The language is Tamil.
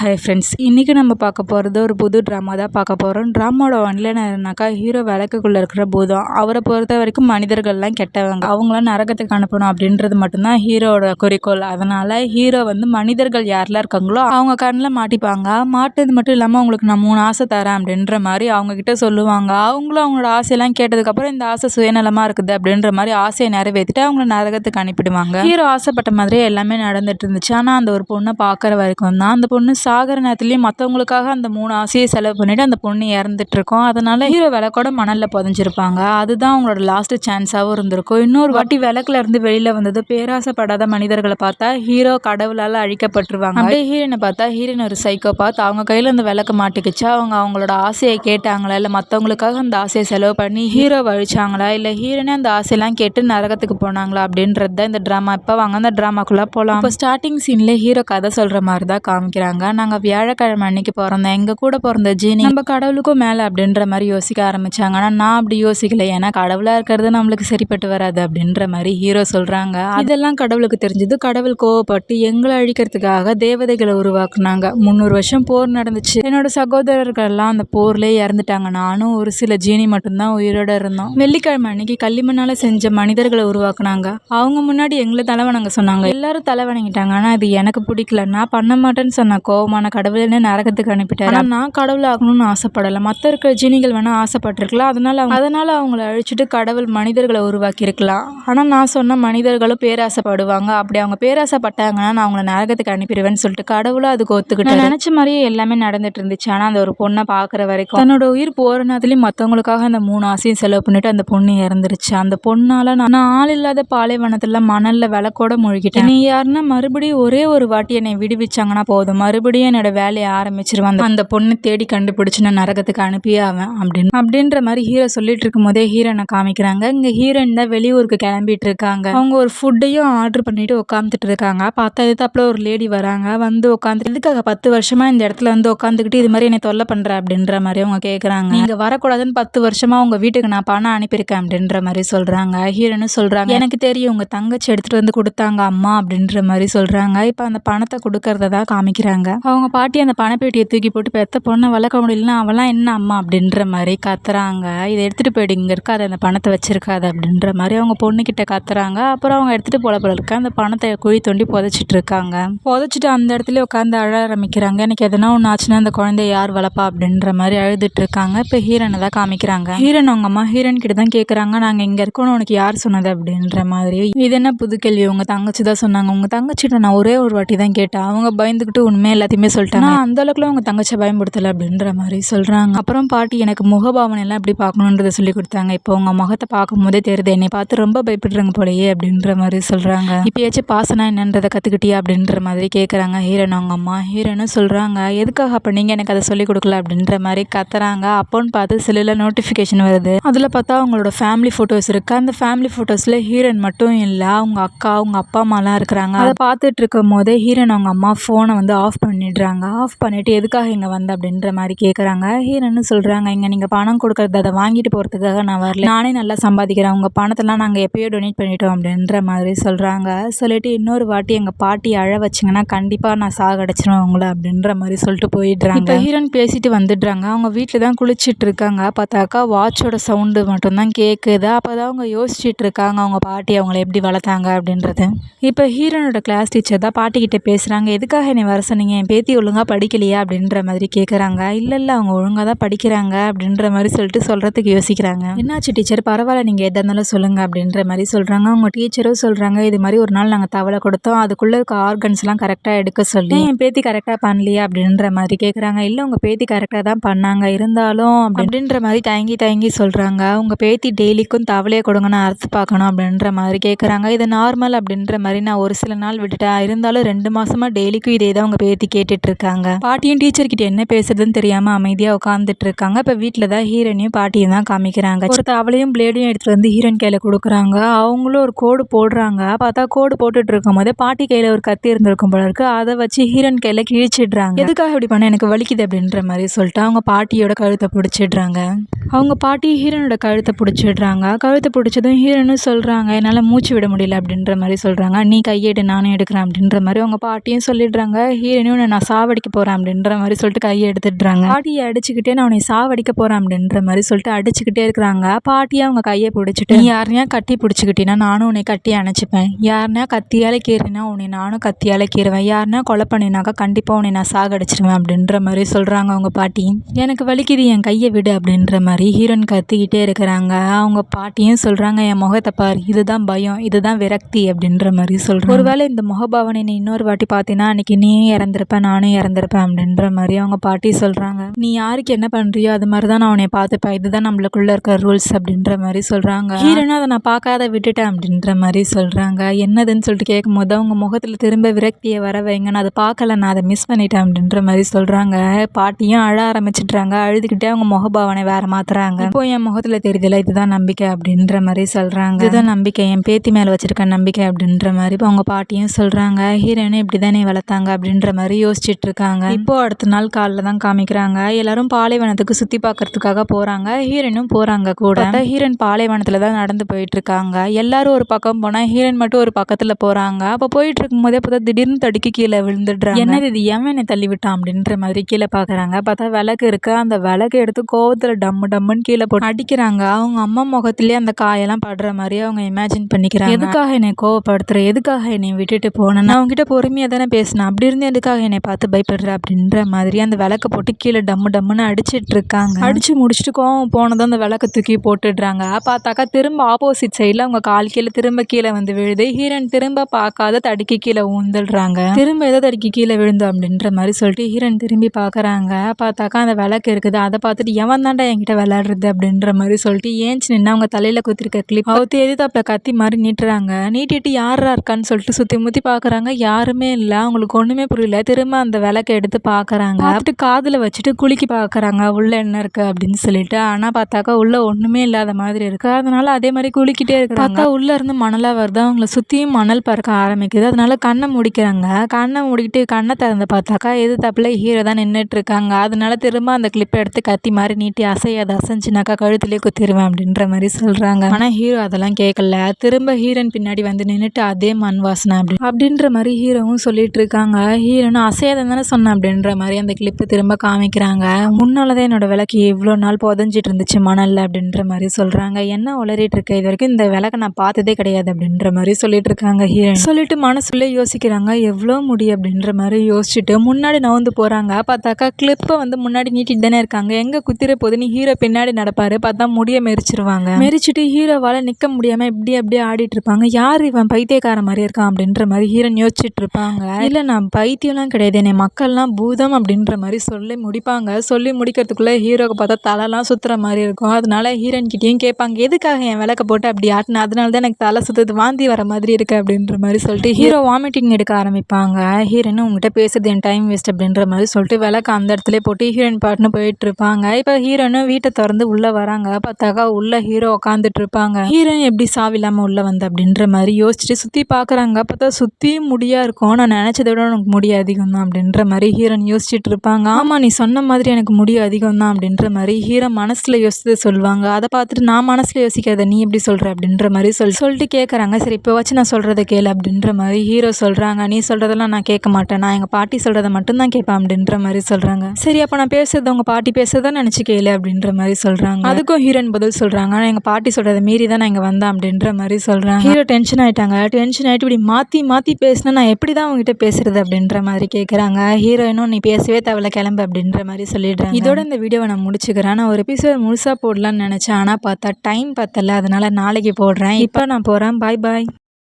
ஹாய் ஃப்ரெண்ட்ஸ் இன்றைக்கி நம்ம பார்க்க போகிறது ஒரு புது ட்ராமா தான் பார்க்க போகிறோம் ட்ராமாவோட ஒன்லைன் என்னன்னாக்கா ஹீரோ விளக்குக்குள்ளே இருக்கிற பூதம் அவரை பொறுத்த வரைக்கும் மனிதர்கள்லாம் கெட்டவங்க. அவங்களாம் நரகத்துக்கு அனுப்பணும் அப்படின்றது மட்டும்தான் ஹீரோவோட குறிக்கோள். அதனால் ஹீரோ வந்து மனிதர்கள் யாரெல்லாம் இருக்காங்களோ அவங்க கண்ணில் மாட்டிப்பாங்க. மாட்டது மட்டும் இல்லாமல் அவங்களுக்கு நான் மூணு ஆசை தரேன் அப்படின்ற மாதிரி அவங்கக்கிட்ட சொல்லுவாங்க. அவங்களும் அவங்களோட ஆசையெல்லாம் கேட்டதுக்கப்புறம் இந்த ஆசை சுயநலமாக இருக்குது அப்படின்ற மாதிரி ஆசையை நிறைவேற்றிட்டு அவங்கள நரகத்துக்கு அனுப்பிடுவாங்க. ஹீரோ ஆசைப்பட்ட மாதிரியே எல்லாமே நடந்துட்டு இருந்துச்சு. ஆனால் அந்த ஒரு பொண்ணை பார்க்குற வரைக்கும் தான் அந்த பொண்ணு சாகிற நேரத்துலேயும் மற்றவங்களுக்காக அந்த மூணு ஆசையை செலவு பண்ணிவிட்டு அந்த பொண்ணு இறந்துட்டுருக்கோம். அதனால் ஹீரோ விளக்கோட மணலில் புதஞ்சிருப்பாங்க. அதுதான் அவங்களோட லாஸ்ட் சான்ஸாகவும் இருந்திருக்கும். இன்னொரு வாட்டி விளக்குல இருந்து வெளியில் வந்தது பேராசைப்படாத மனிதர்களை பார்த்தா ஹீரோ கடவுளால் அழிக்கப்பட்டுருவாங்க. அப்படியே ஹீரோனை பார்த்தா ஹீரோயின் ஒரு சைக்கோ பார்த்து அவங்க கையில் அந்த விளக்கு மாட்டிக்கிச்சு. அவங்க அவங்களோட ஆசையை கேட்டாங்களா? இல்லை மற்றவங்களுக்காக அந்த ஆசையை செலவு பண்ணி ஹீரோ வழிச்சாங்களா இல்லை ஹீரோனே அந்த ஆசையெல்லாம் கேட்டு நரகத்துக்கு போனாங்களா? அப்படின்றது தான் இந்த ட்ராமா இப்போ வாங்க அந்த ட்ராமாக்குள்ளே போகலாம் இப்போ ஸ்டார்டிங் சீனில் ஹீரோ கதை சொல்கிற மாதிரி தான் காமிக்கிறாங்க. நாங்கள் வியாழக்கிழமை அன்னைக்கு பிறந்தோம். எங்கள் கூட பிறந்த ஜீனி நம்ம கடவுளுக்கும் மேலே அப்படின்ற மாதிரி யோசிக்க ஆரம்பித்தாங்க ஆனால் நான் அப்படி யோசிக்கல. ஏன்னா கடவுளாக இருக்கிறது நம்மளுக்கு சரிப்பட்டு வராது அப்படின்ற மாதிரி ஹீரோ சொல்கிறாங்க அதெல்லாம் கடவுளுக்கு தெரிஞ்சது. கடவுள் கோவப்பட்டு எங்களை அழிக்கிறதுக்காக தேவதைகளை உருவாக்குனாங்க. முந்நூறு வருஷம் போர் நடந்துச்சு. என்னோட சகோதரர்கள்லாம் அந்த போர்லேயே இறந்துட்டாங்க. நானும் ஒரு சில ஜீனி மட்டும்தான் உயிரோட இருந்தோம். வெள்ளிக்கிழமை அன்னைக்கு களிமண்ணால செஞ்ச மனிதர்களை உருவாக்குனாங்க. அவங்க முன்னாடி எங்களை தலைவணங்க சொன்னாங்க. எல்லாரும் தலைவணங்கிட்டாங்க. ஆனால் அது எனக்கு பிடிக்கல. நான் பண்ண மாட்டேன்னு சொன்ன கோவமான கடவுள்னு நரகத்துக்கு அனுப்பிட்டாரு. ஆனால் நான் கடவுள் ஆகணும்னு ஆசைப்படலை. மற்ற இருக்கிற ஜீனிகள் வேணால் ஆசைப்பட்டிருக்கலாம். அதனால அவங்க அதனால் அவங்கள அழிச்சிட்டு கடவுள் மனிதர்களை உருவாக்கியிருக்கலாம். ஆனால் நான் சொன்ன மனிதர்களும் பேராசைப்படுவாங்க. அப்படி அவங்க பேராசைப்பட்டாங்கன்னா நான் அவங்கள நரகத்துக்கு அனுப்பிடுவேன்னு சொல்லிட்டு கடவுளும் அதுக்கு ஒத்துக்கிட்டு நினச்ச மாதிரியே எல்லாமே நடந்துட்டு இருந்துச்சு. ஆனால் அந்த ஒரு பொண்ணை பார்க்குற வரைக்கும் தன்னோட உயிர் போகிற நேரத்துலையும் மற்றவங்களுக்காக அந்த மூணு ஆசையும் செலவு பண்ணிட்டு அந்த பொண்ணு இறந்துருச்சு. அந்த பொண்ணால் நான் ஆள் இல்லாத பாலைவனத்தில் மணலில் விளக்கோட முழுகிட்டேன். நீ யாருன்னா மறுபடியும் ஒரே ஒரு வாட்டி என்னை விடுவிச்சாங்கன்னா போதும். மறுபடியும் என்னோட வேலையை ஆரம்பிச்சிருவான். அந்த பொண்ணு தேடி கண்டுபிடிச்சு நான் நரகத்துக்கு அனுப்பியே அவன் அப்படின்னு. அப்படின்ற மாதிரி ஹீரோ சொல்லிட்டு இருக்கும் போதே ஹீரோனை காமிக்கிறாங்க. இங்கே ஹீரோயின் தான் வெளியூருக்கு கிளம்பிட்டு இருக்காங்க. அவங்க ஒரு ஃபுட்டையும் ஆர்டர் பண்ணிட்டு உட்காந்துட்டு இருக்காங்க. பார்த்தா எதாப்புல ஒரு லேடி வராங்க. வந்து உட்காந்து இதுக்காக பத்து வருஷமா இந்த இடத்துல வந்து உட்காந்துக்கிட்டு இது மாதிரி என்னை தொல்லை பண்ற அப்படின்ற மாதிரி அவங்க கேட்குறாங்க நீங்க வரக்கூடாதுன்னு பத்து வருஷமா உங்க வீட்டுக்கு நான் பணம் அனுப்பியிருக்கேன் அப்படின்ற மாதிரி சொல்றாங்க. ஹீரோன்னு சொல்றாங்க. எனக்கு தெரியும் உங்க தங்கச்சி எடுத்துட்டு வந்து கொடுத்தாங்க அம்மா அப்படின்ற மாதிரி சொல்றாங்க. இப்போ அந்த பணத்தை கொடுக்கறத தான் காமிக்கிறாங்க. அவங்க பாட்டி அந்த பணப்பேட்டியை தூக்கி போட்டு பெத்த பொண்ணை வளர்க்க முடியலன்னா அவெல்லாம் என்ன அம்மா அப்படின்ற மாதிரி கத்துறாங்க. இதை எடுத்துகிட்டு போயிடு இங்கே இருக்காது அந்த பணத்தை வச்சுருக்காது அப்படின்ற மாதிரி அவங்க பொண்ணுக்கிட்ட கத்துறாங்க. அப்புறம் அவங்க எடுத்துகிட்டு போல போல இருக்க. அந்த பணத்தை குழி தோண்டி புதைச்சிட்டு இருக்காங்க. புதைச்சிட்டு அந்த இடத்துல உட்காந்து அழ ஆரம்பிக்கிறாங்க. எனக்கு எதனா ஒன்று ஆச்சுன்னா அந்த குழந்தைய யார் வளர்ப்பா அப்படின்ற மாதிரி அழுதுட்டு இருக்காங்க. இப்போ ஹீரனை தான் காமிக்கிறாங்க. ஹீரன் அவங்க அம்மா ஹீரன் கிட்ட தான் கேட்குறாங்க நாங்கள் இங்கே இருக்கோம்னு உனக்கு யார் சொன்னது அப்படின்ற மாதிரி. இது என்ன புது கேள்வி? உங்கள் தங்கச்சி தான் சொன்னாங்க. உங்கள் தங்கச்சிட்ட நான் ஒரே ஒரு வாட்டி தான் கேட்டேன். அவங்க பயந்துக்கிட்டு உண்மையில எல்லாத்தையுமே சொல்லிட்டாங்க. அந்த அளவுக்குலாம் உங்கள் தங்கச்சியை பயன்படுத்தலை அப்படின்ற மாதிரி சொல்கிறாங்க அப்புறம் பாட்டி எனக்கு முகபாவனை எல்லாம் எப்படி பார்க்கணுன்றதை சொல்லி கொடுத்தாங்க. இப்போ உங்கள் முகத்தை பார்க்கும் போதே தெரியுது என்னை பார்த்து ரொம்ப பயப்படுறாங்க போலயே அப்படின்ற மாதிரி சொல்கிறாங்க இப்போயாச்சும் பாசனா என்னன்றதை கற்றுக்கிட்டியா அப்படின்ற மாதிரி கேட்குறாங்க ஹீரன் அவங்க அம்மா ஹீரனும் சொல்கிறாங்க எதுக்காக அப்போ நீங்கள் எனக்கு அதை சொல்லிக் கொடுக்கல? அப்படின்ற மாதிரி கத்துறாங்க. அப்போன்னு பார்த்து செல்லில் நோட்டிஃபிகேஷன் வருது. அதில் பார்த்தா அவங்களோட ஃபேமிலி ஃபோட்டோஸ் இருக்குது அந்த ஃபேமிலி ஃபோட்டோஸில் ஹீரன் மட்டும் இல்லை அவங்க அக்கா அவங்க அப்பா அம்மாலாம் இருக்கிறாங்க. அதை பார்த்துட்டு இருக்கும் போதே ஹீரோன் அவங்க அம்மா ஃபோனை வந்து ஆஃப் பண்ணி பண்ணிடுறாங்க ஆஃப் பண்ணிவிட்டு எதுக்காக இங்கே வந்த அப்படின்ற மாதிரி கேட்குறாங்க ஹீரோன்னு சொல்கிறாங்க இங்கே நீங்கள் பணம் கொடுக்குறது அதை வாங்கிட்டு போகிறதுக்காக நான் வரல. நானே நல்லா சம்பாதிக்கிறேன். உங்கள் பணத்தெல்லாம் நாங்கள் எப்போயோ டொனேட் பண்ணிட்டோம் அப்படின்ற மாதிரி சொல்கிறாங்க சொல்லிவிட்டு இன்னொரு வாட்டி எங்கள் பாட்டி அழ வச்சிங்கன்னா கண்டிப்பாக நான் சாகடிச்சிருவேன் உங்களை அப்படின்ற மாதிரி சொல்லிட்டு போயிடுறாங்க. ஹீரோன் பேசிட்டு வந்துடுறாங்க. அவங்க வீட்டில் தான் குளிச்சுட்டு இருக்காங்க. பார்த்தாக்கா வாட்சோட சவுண்டு மட்டும்தான் கேட்குது அப்போ தான் அவங்க யோசிச்சுட்டு இருக்காங்க அவங்க பாட்டி அவங்கள எப்படி வளர்த்தாங்க அப்படின்றது. இப்போ ஹீரோனோட கிளாஸ் டீச்சர் தான் பாட்டிக்கிட்ட பேசுகிறாங்க எதுக்காக என்னை வர சொன்னீங்க? பேத்தி ஒழுங்காக படிக்கலையா அப்படின்ற மாதிரி கேட்குறாங்க இல்லை இல்லை அவங்க ஒழுங்காக தான் படிக்கிறாங்க அப்படின்ற மாதிரி சொல்லிட்டு சொல்கிறதுக்கு யோசிக்கிறாங்க. என்னாச்சு டீச்சர்? பரவாயில்ல நீங்கள் எதாக இருந்தாலும் சொல்லுங்கள் அப்படின்ற மாதிரி சொல்கிறாங்க அவங்க டீச்சரும் சொல்கிறாங்க இது மாதிரி ஒரு நாள் நாங்கள் தவளை கொடுத்தோம். அதுக்குள்ளே இருக்க ஆர்கன்ஸ்லாம் கரெக்டாக எடுக்க சொல்லி. என் பேத்தி கரெக்டாக பண்ணலையா? அப்படின்ற மாதிரி கேட்குறாங்க இல்லை உங்கள் பேத்தி கரெக்டாக தான் பண்ணாங்க. இருந்தாலும் அப்படின்ற மாதிரி தயங்கி தயங்கி சொல்கிறாங்க உங்கள் பேத்தி டெய்லிக்கும் தவளையை கொடுங்கன்னு அறுத்து பார்க்கணும் அப்படின்ற மாதிரி கேட்குறாங்க இது நார்மல் அப்படின்ற மாதிரி நான் ஒரு சில நாள் விட்டுட்டேன். இருந்தாலும் ரெண்டு மாதமாக டெய்லிக்கும் இதே தான் உங்கள் பேத்தி கேட்டுட்டு இருக்காங்க பாட்டியும் டீச்சர்கிட்ட என்ன பேசுறதுன்னு தெரியாமல் அமைதியாக உட்காந்துட்டு இருக்காங்க இப்போ வீட்டில் தான் ஹீரோனையும் பாட்டியும் தான் காமிக்கிறாங்க. ஒரு அவளையும் பிளேடையும் எடுத்துகிட்டு வந்து ஹீரோயின் கையில் கொடுக்குறாங்க. அவங்களும் ஒரு கோடு போடுறாங்க. பார்த்தா கோடு போட்டுட்டு இருக்கும் போதே பாட்டி கையில் ஒரு கத்தி இருந்திருக்கும் போல இருக்கு. அதை வச்சு ஹீரோயின் கையில் கிழிச்சிடுறாங்க. எதுக்காக இப்படி பண்ண? எனக்கு வலிக்குது அப்படின்ற மாதிரி சொல்லிட்டு அவங்க பாட்டியோட கழுத்தை பிடிச்சிடுறாங்க. அவங்க பாட்டி ஹீரோனோட கழுத்தை பிடிச்சிடுறாங்க. கழுத்தை பிடிச்சதும் ஹீரோனும் சொல்கிறாங்க என்னால் மூச்சு விட முடியல அப்படின்ற மாதிரி சொல்கிறாங்க நீ கையெடு நானும் எடுக்கிறேன் அப்படின்ற மாதிரி அவங்க பாட்டியும் சொல்லிடுறாங்க. ஹீரோனையும் நான் சாவடிக்க போகிறேன் அப்படின்ற மாதிரி சொல்லிட்டு கையை எடுத்துடுறாங்க. பாட்டியை அடிச்சுக்கிட்டே நான் உன்னை சாவடிக்க போகிறேன் அப்படின்ற மாதிரி சொல்லிட்டு அடிச்சுக்கிட்டே இருக்கிறாங்க. பாட்டியை அவங்க கையை பிடிச்சிட்டு நீ யாருனையா கட்டி பிடிச்சிக்கிட்டீங்கன்னா நானும் உன்னை கட்டி அணைச்சிப்பேன். யாருனா கத்தியால் கீறினா உன்னை நானும் கத்தியால் கீறுவேன். யாருனா கொலை பண்ணினாக்கா கண்டிப்பாக உன்னை நான் சாகடிச்சிருவேன் அப்படின்ற மாதிரி சொல்கிறாங்க அவங்க பாட்டி. எனக்கு வலிக்குது என் கையை விடு அப்படின்ற மாதிரி ஹீரோயின் கத்திக்கிட்டே இருக்கிறாங்க. அவங்க பாட்டியும் சொல்கிறாங்க என் முகத்தை பார் இதுதான் பயம் இதுதான் விரக்தி அப்படின்ற மாதிரி சொல்கிறேன் ஒருவேளை இந்த முகபாவனை நீ இன்னொரு வாட்டி பார்த்தீங்கன்னா அன்னைக்கு நீயும் இறந்துருப்ப நானும் இறந்துருப்பேன் அப்படின்ற மாதிரி அவங்க பாட்டி சொல்கிறாங்க நீ யாருக்கு என்ன பண்ணுறியோ அது மாதிரி தான் நான் உன்னை பார்த்துப்பேன். இதுதான் நம்மளுக்குள்ள இருக்க ரூல்ஸ் அப்படின்ற மாதிரி சொல்கிறாங்க ஹீரோனா அதை நான் பார்க்காத விட்டுட்டேன் அப்படின்ற மாதிரி சொல்கிறாங்க என்னதுன்னு சொல்லிட்டு கேட்கும்போது அவங்க முகத்தில் திரும்ப விரக்தியை வர வைங்க நான் அதை பார்க்கல நான் அதை மிஸ் பண்ணிட்டேன் அப்படின்ற மாதிரி சொல்கிறாங்க பாட்டியும் அழ ஆரம்பிச்சிட்றாங்க. அழுதுகிட்டே அவங்க முகபாவனை வேற மாத்துறாங்க. இப்போ என் முகத்தில் தெரியுதுல இதுதான் நம்பிக்கை அப்படின்ற மாதிரி சொல்கிறாங்க இதுதான் நம்பிக்கை என் பேத்தி மேலே வச்சிருக்க நம்பிக்கை அப்படின்ற மாதிரி இப்போ அவங்க பாட்டியும் சொல்கிறாங்க ஹீரோயினும் இப்படி தானே வளர்த்தாங்க அப்படின்ற மாதிரி யோசிச்சுட்டு இருக்காங்க இப்போ அடுத்த நாள் காலைல தான் காமிக்கிறாங்க. எல்லாரும் பாலைவனத்துக்கு சுற்றி பார்க்கறதுக்காக போகிறாங்க ஹீரோயினும் போகிறாங்க கூட. ஹீரோயின் பாலைவனத்தில் தான் நடந்து போயிட்டு இருக்காங்க எல்லாரும் ஒரு பக்கம் போனால் ஹீரோயின் மட்டும் ஒரு பக்கத்தில் போகிறாங்க அப்போ போயிட்டு இருக்கும்போதே பார்த்தா திடீர்னு தடுக்கி கீழே விழுந்துடுறாங்க. என்னது இது? ஏன் என்னை தள்ளி விட்டான் அப்படின்ற மாதிரி கீழே பார்க்குறாங்க. பார்த்தா விளக்கு இருக்கு. அந்த விளக்கு எடுத்து கோவத்தில் டம்மு டம்முன்னு கீழே போட்டு அடிக்கிறாங்க. அவங்க அம்மா முகத்திலேயே அந்த காயெல்லாம் படுற மாதிரி அவங்க இமேஜின் பண்ணிக்கிறாங்க. எதுக்காக என்னை கோவப்படுத்துற? எதுக்காக என்னை விட்டுட்டு போனேன் அவங்ககிட்ட பொறுமையாக தானே பேசினேன். அப்படி இருந்து எதுக்காக என்னை பார்த்து பயப்படுற அப்படின்ற மாதிரி அந்த விளக்க போட்டு கீழே டம்மு டம்முன்னு அடிச்சிட்டு இருக்காங்க. அடிச்சு முடிச்சுட்டு கோவம் போனதும் அந்த விளக்க தூக்கி போட்டுடுறாங்க. பார்த்தாக்கா திரும்ப ஆப்போசிட் சைடில் அவங்க கால் கீழே திரும்ப கீழே வந்து விழுது. ஹீரன் திரும்ப பார்க்காத தடுக்கி கீழே ஊந்துடுறாங்க திரும்ப எதை தடுக்கி கீழே விழுந்தோம் அப்படின்ற மாதிரி சொல்லிட்டு ஹீரன் திரும்பி பார்க்குறாங்க. பார்த்தாக்கா அந்த விளக்கு இருக்குது. அதை பார்த்துட்டு எவன் தாண்டா என்கிட்ட விளையாடுறது அப்படின்ற மாதிரி சொல்லிட்டு ஏஞ்சி நின்று அவங்க தலையில் குத்திருக்க கிளிப் அவுத்து எதிர்த்தாப்புல கத்தி மாதிரி நீட்டுறாங்க. நீட்டிட்டு யாரா இருக்கான்னு சொல்லிட்டு சுற்றி முற்றி பார்க்குறாங்க. யாருமே இல்லை. அவங்களுக்கு ஒன்றுமே புரியல. திரும்ப அந்த விளக்கை எடுத்து பார்க்குறாங்க பார்த்துட்டு காதில் வச்சுட்டு குலுக்கி பார்க்குறாங்க உள்ள என்ன இருக்குது அப்படின்னு சொல்லிட்டு. ஆனால் பார்த்தாக்கா உள்ள ஒன்றுமே இல்லாத மாதிரி இருக்குது அதனால அதே மாதிரி குளிக்கிட்டே இருக்காங்க பார்த்தா உள்ள இருந்து மணலாக வருது? அவங்கள சுற்றியும் மணல் பறக்க ஆரம்பிக்குது. அதனால கண்ணை முடிக்கிறாங்க. கண்ணை மூடிக்கிட்டு கண்ணை திறந்து பார்த்தாக்கா எது தப்பில்? ஹீரோ தான் நின்றுட்டு இருக்காங்க. அதனால திரும்ப அந்த கிளிப்பை எடுத்து கத்தி மாதிரி நீட்டி அசையாத. அசைஞ்சுனாக்கா கழுத்துலேயே குத்திடுவேன் அப்படின்ற மாதிரி சொல்கிறாங்க ஆனால் ஹீரோ அதெல்லாம் கேட்கல திரும்ப ஹீரோயின் பின்னாடி வந்து நின்றுட்டு அதே மண் வாசனை அப்படி அப்படின்ற மாதிரி ஹீரோவும் சொல்லிட்டு இருக்காங்க. ஹீரோனும் அசையாதம் தானே சொன்னேன் அப்படின்ற மாதிரி அந்த கிளிப்பு திரும்ப காமிக்கிறாங்க. முன்னால் தான் என்னோட விளக்கு இவ்வளோ நாள் புதஞ்சிட்டு இருந்துச்சு மணலில் அப்படின்ற மாதிரி சொல்கிறாங்க என்ன உளறிட்டு இருக்க? இது வரைக்கும் இந்த விளக்கை நான் பார்த்ததே கிடையாது அப்படின்ற மாதிரி சொல்லிட்டு இருக்காங்க ஹீரோயின் சொல்லிட்டு மனசுள்ளே யோசிக்கிறாங்க எவ்வளோ முடி? அப்படின்ற மாதிரி யோசிச்சுட்டு முன்னாடி நவுந்து போகிறாங்க பார்த்தாக்கா கிளிப்பை வந்து முன்னாடி நீட்டிட்டு தானே இருக்காங்க. எங்கே குத்திர போதுன்னு ஹீரோ பின்னாடி நடப்பாரு. பார்த்தா முடிய மெரிச்சிருவாங்க. மெரிச்சிட்டு ஹீரோவால் நிற்க முடியாமல் இப்படி அப்படியே ஆடிட்டு இருப்பாங்க. யார் இவன் பைத்தியக்கார மாதிரி இருக்கான்? அப்படின்ற மாதிரி ஹீரோன் யோசிச்சுட்டு இருப்பாங்க. இல்லை நான் பைத்தியம்லாம் கிடையாது என்னை மக்கள்லாம் பூதம் அப்படின்ற மாதிரி சொல்லி முடிப்பாங்க. சொல்லி முடிக்கிறதுக்குள்ளே ஹீரோக்கு பார்த்தா தலைலாம் சுற்றுற மாதிரி இருக்கும். அதனால ஹீரோயின்கிட்டையும் கேட்பாங்க எதுக்காக என் விளக்க போட்டு அப்படி ஆட்டின? அதனால தான் எனக்கு தலை சுற்றுது வாந்தி வர மாதிரி இருக்குது அப்படின்ற மாதிரி சொல்லிட்டு ஹீரோ வாமிட்டிங் எடுக்க ஆரம்பிப்பாங்க. ஹீரோன்னு உங்ககிட்ட பேசுறது என் டைம் வேஸ்ட் அப்படின்ற மாதிரி சொல்லிட்டு விளக்கு அந்த இடத்துல போட்டு ஹீரோயின் பாட்டுன்னு போயிட்டு இருப்பாங்க. இப்போ ஹீரோனும் வீட்டை திறந்து உள்ளே வராங்க. பார்த்தாக்கா உள்ளே ஹீரோ உட்காந்துட்டு இருப்பாங்க. ஹீரோயின் எப்படி சாவில்லாமல் உள்ளே வந்த? அப்படின்ற மாதிரி யோசிச்சுட்டு சுற்றி பார்க்குறாங்க பார்த்தா சுற்றியும் முடியா இருக்கும் நான் நினச்சதை விட உனக்கு முடி அதிகம் தான் அப்படின்ற மாதிரி ஹீரோன் யோசிச்சுட்டு இருப்பாங்க ஆமாம் நீ சொன்ன மாதிரி எனக்கு முடி அதிகம் தான் அப்படின்ற மாதிரி ஹீரோ மனசில் யோசித்து சொல்லுவாங்க. அதை பார்த்துட்டு நான் மனசில் யோசிக்காத நீ எப்படி சொல்கிற அப்படின்ற மாதிரி சொல் சொல்லிட்டு கேட்குறாங்க சரி இப்போ வச்சு நான் சொல்கிறத கேளு அப்படின்ற மாதிரி ஹீரோ சொல்கிறாங்க நீ சொல்கிறதெல்லாம் நான் கேட்க மாட்டேன். நான் எங்கள் பாட்டி சொல்கிறத மட்டும்தான் கேட்பேன் அப்படின்ற மாதிரி சொல்கிறாங்க சரி அப்போ நான் பேசுறது உங்கள் பாட்டி பேசுறதா நினச்சி கேளு அப்படின்ற மாதிரி சொல்கிறாங்க அதுக்கும் ஹீரோயின் பதில் சொல்கிறாங்க ஆனால் எங்கள் பாட்டி சொல்கிறத மீறி தான் நான் இங்கே வந்தேன் அப்படின்ற மாதிரி சொல்கிறாங்க ஹீரோ டென்ஷன் ஆகிட்டாங்க டென்ஷன் ஆகிட்டு இப்படி மாற்றி மாற்றி பேசினா நான் எப்படி தான் உங்ககிட்ட பேசுறது அப்படின்ற மாதிரி கேட்குறாங்க ஹீரோயினும் நீ பேசவே தேவையில்ல கிளம்பு அப்படின்ற மாதிரி சொல்லிடுறேன் இதோட இந்த வீடியோவை நான் முடிச்சுக்கிறேன். நான் ஒரு எபிசோட் முழுசாக போடலான்னு நினச்சேன். ஆனால் பார்த்தா டைம் பத்தல. அதனால நாளைக்கு போடுறேன். இப்போ நான் போகிறேன் பாய் பாய்